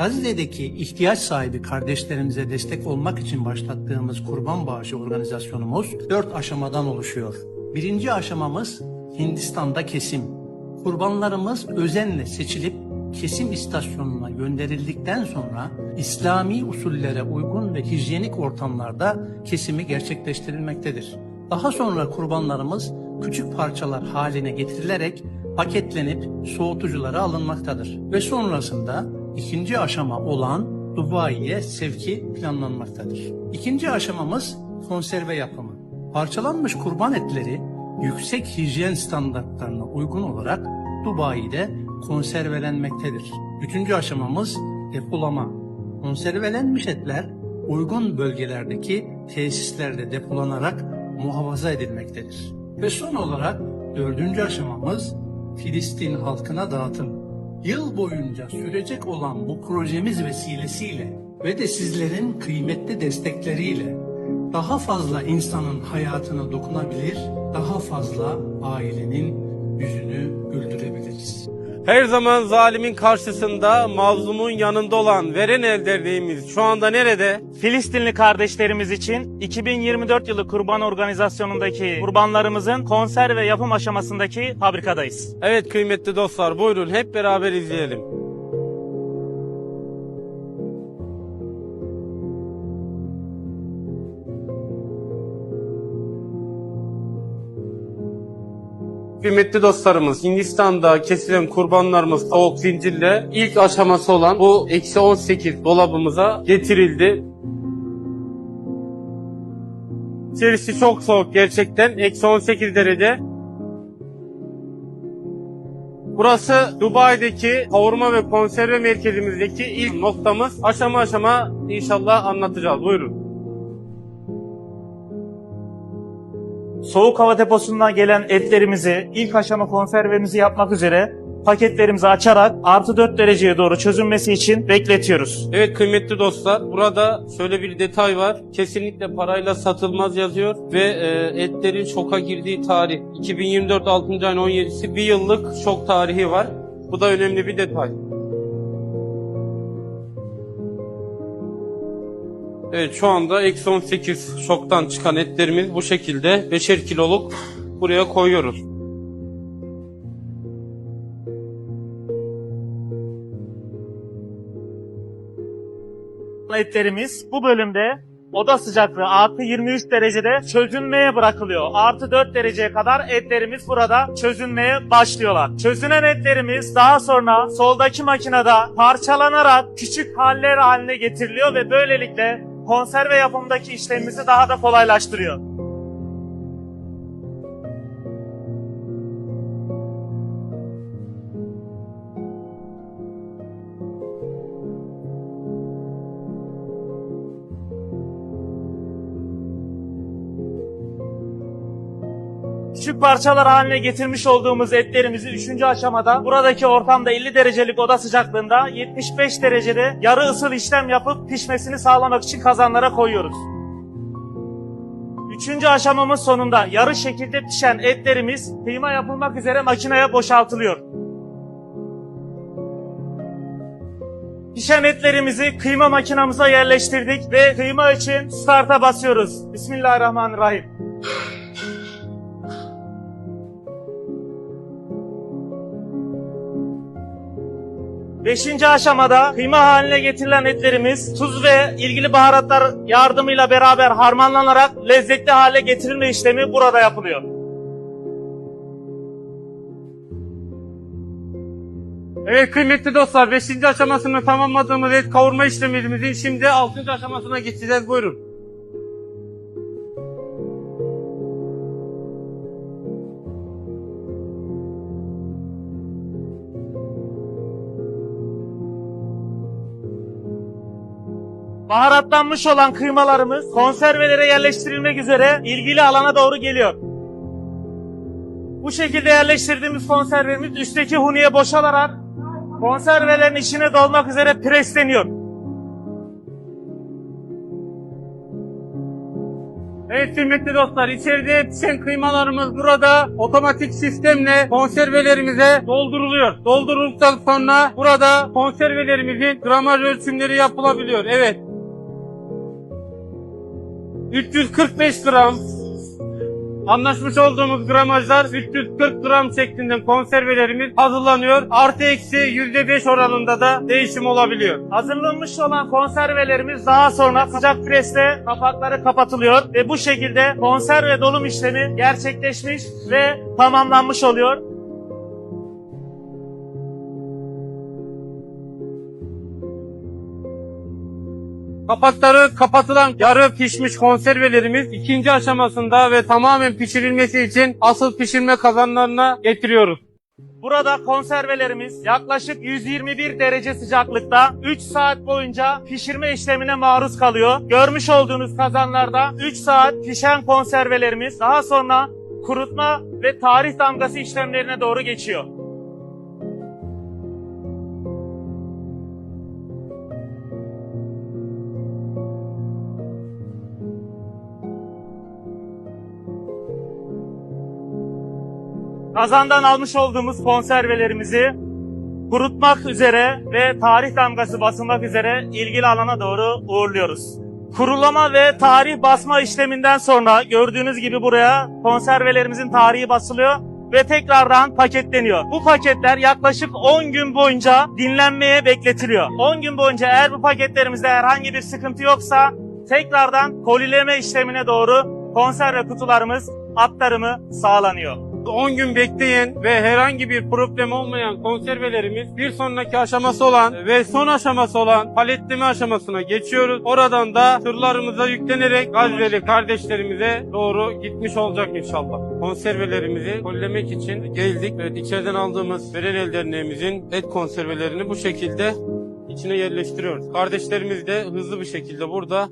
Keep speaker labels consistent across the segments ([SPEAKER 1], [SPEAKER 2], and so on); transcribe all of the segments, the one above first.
[SPEAKER 1] Gazze'deki ihtiyaç sahibi kardeşlerimize destek olmak için başlattığımız kurban bağışı organizasyonumuz dört aşamadan oluşuyor. Birinci aşamamız Hindistan'da kesim. Kurbanlarımız özenle seçilip kesim istasyonuna gönderildikten sonra İslami usullere uygun ve hijyenik ortamlarda kesimi gerçekleştirilmektedir. Daha sonra kurbanlarımız küçük parçalar haline getirilerek paketlenip soğutuculara alınmaktadır. Ve sonrasında ikinci aşama olan Dubai'ye sevki planlanmaktadır. İkinci aşamamız konserve yapımı. Parçalanmış kurban etleri yüksek hijyen standartlarına uygun olarak Dubai'de konservelenmektedir. Üçüncü aşamamız depolama. Konservelenmiş etler uygun bölgelerdeki tesislerde depolanarak muhafaza edilmektedir. Ve son olarak dördüncü aşamamız Filistin halkına dağıtım. Yıl boyunca sürecek olan bu projemiz vesilesiyle ve de sizlerin kıymetli destekleriyle daha fazla insanın hayatına dokunabilir, daha fazla ailenin yüzünü güldürebiliriz.
[SPEAKER 2] Her zaman zalimin karşısında mazlumun yanında olan Veren El Derneğimiz şu anda nerede?
[SPEAKER 3] Filistinli kardeşlerimiz için 2024 yılı kurban organizasyonundaki kurbanlarımızın konser ve yapım aşamasındaki fabrikadayız.
[SPEAKER 2] Evet kıymetli dostlar buyurun hep beraber izleyelim. Kıymetli dostlarımız Hindistan'da kesilen kurbanlarımız tavuk zincirle ilk aşaması olan bu eksi 18 dolabımıza getirildi. İçerisi çok soğuk gerçekten. Eksi 18 derece. Burası Dubai'deki kavurma ve konserve merkezimizdeki ilk noktamız. Aşama aşama inşallah anlatacağız. Buyurun.
[SPEAKER 3] Soğuk hava deposundan gelen etlerimizi ilk aşama konservemizi yapmak üzere paketlerimizi açarak artı 4 dereceye doğru çözünmesi için bekletiyoruz.
[SPEAKER 2] Evet kıymetli dostlar burada şöyle bir detay var. Kesinlikle parayla satılmaz yazıyor ve e, etlerin şoka girdiği tarih 2024 6. ayın 17'si bir yıllık şok tarihi var. Bu da önemli bir detay. Evet şu anda eksi 18 şoktan çıkan etlerimiz bu şekilde 5'er kiloluk buraya koyuyoruz.
[SPEAKER 3] Etlerimiz bu bölümde oda sıcaklığı artı 23 derecede çözünmeye bırakılıyor. Artı 4 dereceye kadar etlerimiz burada çözünmeye başlıyorlar. Çözünen etlerimiz daha sonra soldaki makinede parçalanarak küçük haller haline getiriliyor ve böylelikle konserve yapımındaki işlemimizi daha da kolaylaştırıyor. Küçük parçalar haline getirmiş olduğumuz etlerimizi 3. aşamada buradaki ortamda 50 derecelik oda sıcaklığında 75 derecede yarı ısıl işlem yapıp pişmesini sağlamak için kazanlara koyuyoruz. Üçüncü aşamamız sonunda yarı şekilde pişen etlerimiz kıyma yapılmak üzere makineye boşaltılıyor. Pişen etlerimizi kıyma makinamıza yerleştirdik ve kıyma için start'a basıyoruz. Bismillahirrahmanirrahim. Beşinci aşamada kıyma haline getirilen etlerimiz tuz ve ilgili baharatlar yardımıyla beraber harmanlanarak lezzetli hale getirilme işlemi burada yapılıyor.
[SPEAKER 2] Evet kıymetli dostlar 5. aşamasını tamamladığımız et kavurma işlemimizin şimdi 6. aşamasına geçeceğiz buyurun.
[SPEAKER 3] Baharatlanmış olan kıymalarımız konservelere yerleştirilmek üzere ilgili alana doğru geliyor. Bu şekilde yerleştirdiğimiz konservemiz üstteki huniye boşalarak konservelerin içine dolmak üzere presleniyor. Evet
[SPEAKER 2] kıymetli dostlar içeride pişen kıymalarımız burada otomatik sistemle konservelerimize dolduruluyor. Doldurulduktan sonra burada konservelerimizin gramaj ölçümleri yapılabiliyor. Evet. 345 gram Anlaşmış olduğumuz gramajlar 340 gram şeklinde konservelerimiz hazırlanıyor. Artı eksi %5 oranında da değişim olabiliyor.
[SPEAKER 3] Hazırlanmış olan konservelerimiz daha sonra sıcak presle kapakları kapatılıyor ve bu şekilde konserve dolum işlemi gerçekleşmiş ve tamamlanmış oluyor.
[SPEAKER 2] Kapakları kapatılan yarı pişmiş konservelerimiz ikinci aşamasında ve tamamen pişirilmesi için asıl pişirme kazanlarına getiriyoruz.
[SPEAKER 3] Burada konservelerimiz yaklaşık 121 derece sıcaklıkta 3 saat boyunca pişirme işlemine maruz kalıyor. Görmüş olduğunuz kazanlarda 3 saat pişen konservelerimiz daha sonra kurutma ve tarih damgası işlemlerine doğru geçiyor. Kazandan almış olduğumuz konservelerimizi kurutmak üzere ve tarih damgası basılmak üzere ilgili alana doğru uğurluyoruz. Kurulama ve tarih basma işleminden sonra gördüğünüz gibi buraya konservelerimizin tarihi basılıyor ve tekrardan paketleniyor. Bu paketler yaklaşık 10 gün boyunca dinlenmeye bekletiliyor. 10 gün boyunca eğer bu paketlerimizde herhangi bir sıkıntı yoksa tekrardan kolileme işlemine doğru konserve kutularımız aktarımı sağlanıyor.
[SPEAKER 2] 10 gün bekleyen ve herhangi bir problem olmayan konservelerimiz bir sonraki aşaması olan ve son aşaması olan paletleme aşamasına geçiyoruz. Oradan da tırlarımıza yüklenerek Gazze'li kardeşlerimize doğru gitmiş olacak inşallah. Konservelerimizi kollemek için geldik. Evet içeriden aldığımız Berenel Derneğimizin et konservelerini bu şekilde içine yerleştiriyoruz. Kardeşlerimiz de hızlı bir şekilde burada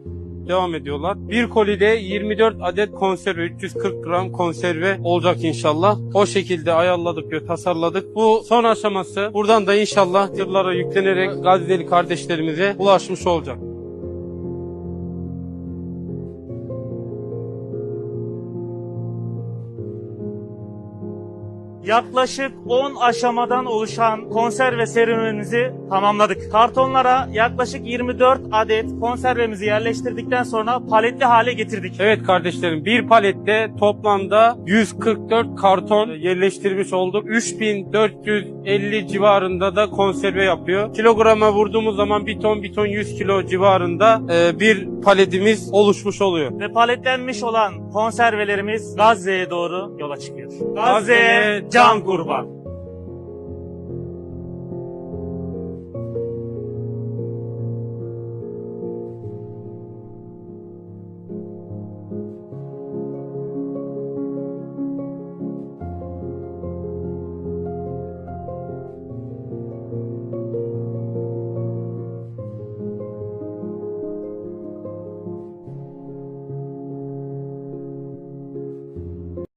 [SPEAKER 2] devam ediyorlar. Bir kolide 24 adet konserve, 340 gram konserve olacak inşallah. O şekilde ayarladık ve tasarladık. Bu son aşaması. Buradan da inşallah tırlara yüklenerek Gazze'li kardeşlerimize ulaşmış olacak.
[SPEAKER 3] Yaklaşık 10 aşamadan oluşan konserve serüvenimizi tamamladık. Kartonlara yaklaşık 24 adet konservemizi yerleştirdikten sonra paletli hale getirdik.
[SPEAKER 2] Evet kardeşlerim bir palette toplamda 144 karton yerleştirmiş olduk. 3450 civarında da konserve yapıyor. Kilograma vurduğumuz zaman bir ton bir ton 100 kilo civarında e, bir paletimiz oluşmuş oluyor.
[SPEAKER 3] Ve paletlenmiş olan konservelerimiz Gazze'ye doğru yola çıkıyor.
[SPEAKER 2] Gazze'ye can
[SPEAKER 3] kurban.